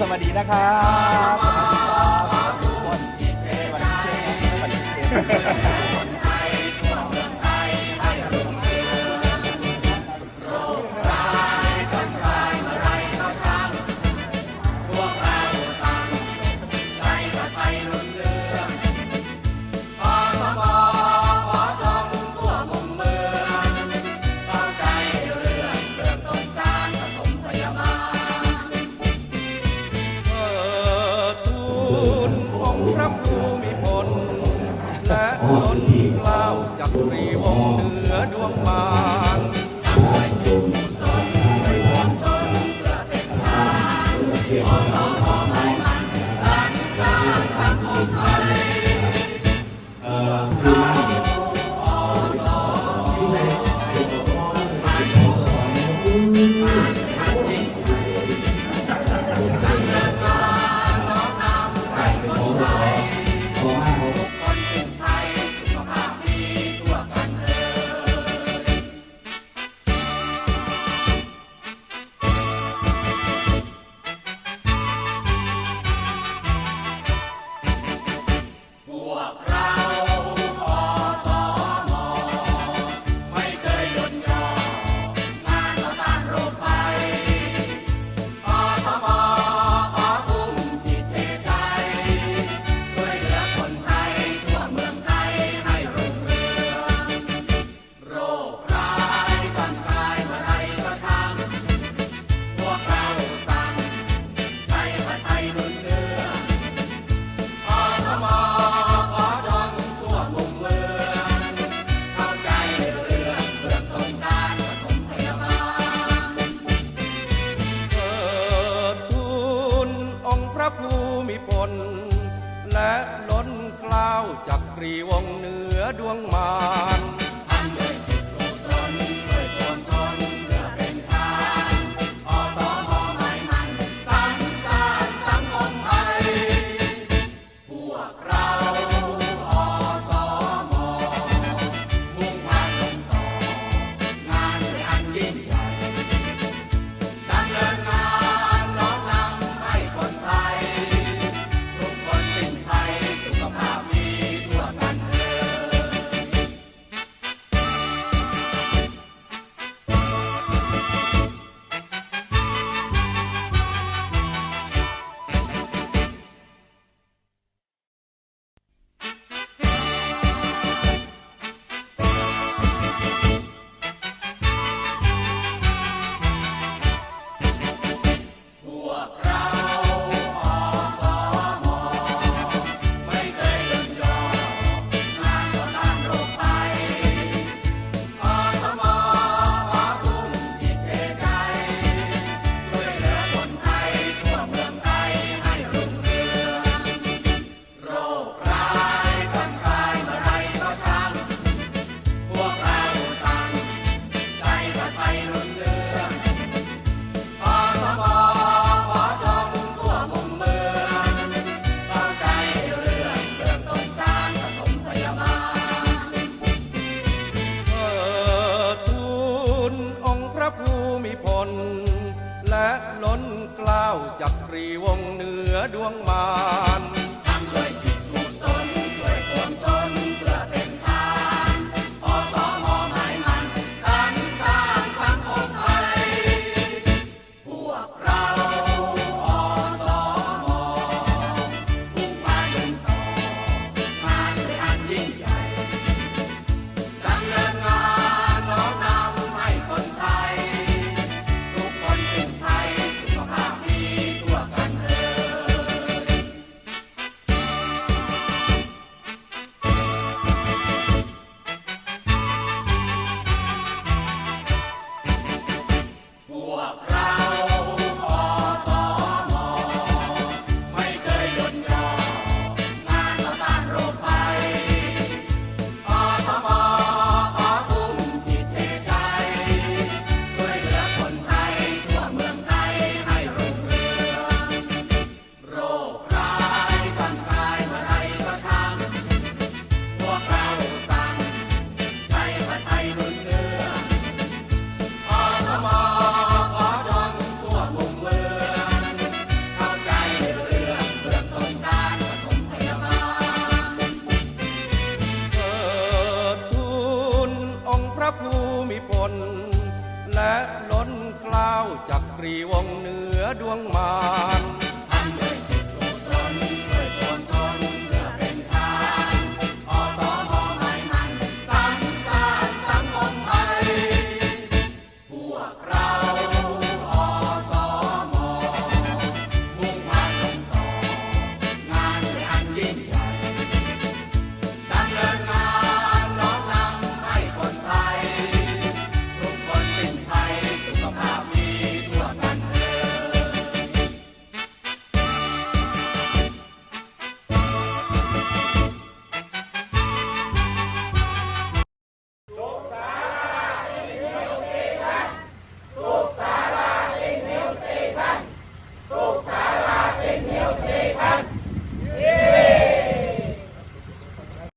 สวัสดีนะครับสวัสดีครับทุกคนสวัสดีเชฟสวัสดีเช รีวงเหนือดวงมาร จักรีวงเหนือดวงมาร และล้นกล้าวจากกรีวงเหนือดวงมาร